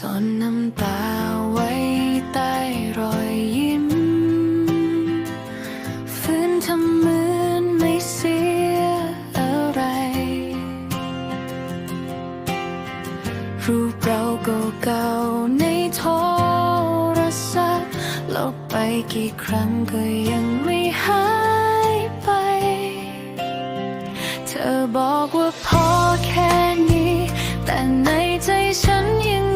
ซ่อนน้ำตาไวใต้รอยยิ้มฟื้นทำเหมือนไม่เสียอะไร รูปเราเก่าในโทรศัพท์ลบไปกี่ครั้งก็ยังไม่หายไป เธอบอกว่าพอแค่นี้ แต่ในใจฉันยัง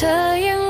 的眼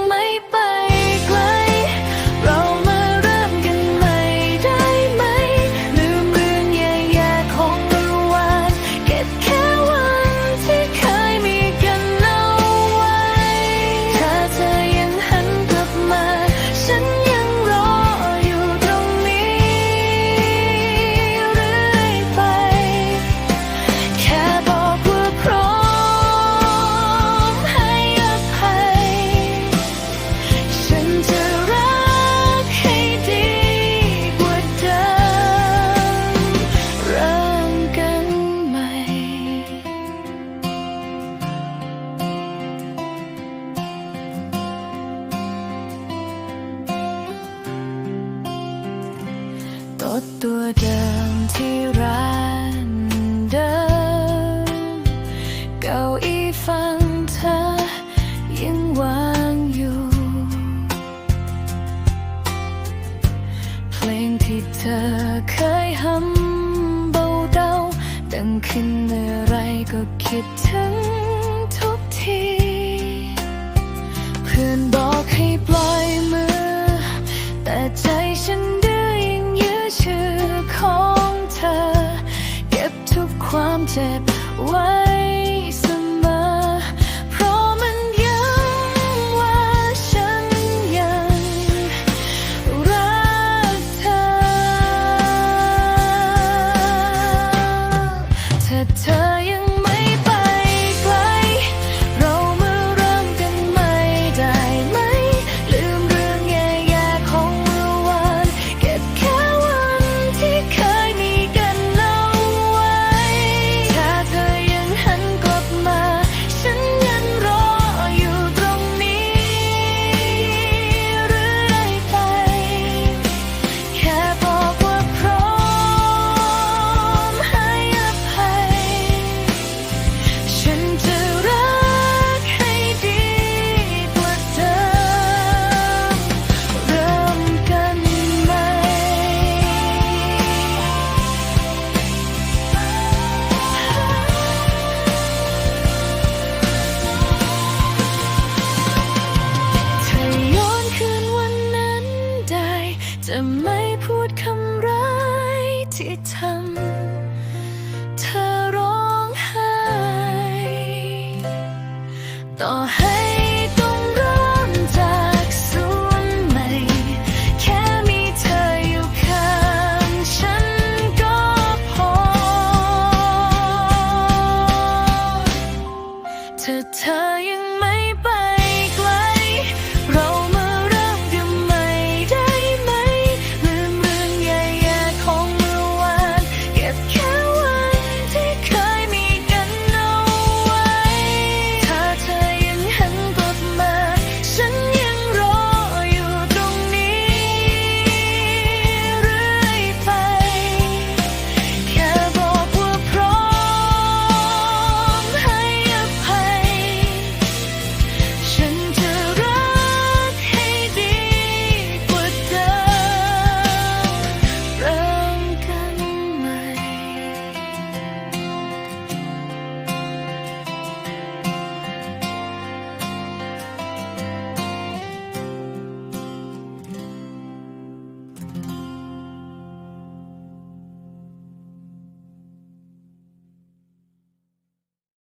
ตัวเดิมที่ร้านเดิม เก้าอีฟังเธอยังวางอยู่ เพลงที่เธอเคยฮัเบาเดาดังขึ้นเะไรก็คิดถึงทุกที เพื่อนบอกให้ said จะไม่พูดคำร้ายที่ทำเธอร้องไห้ต่อให้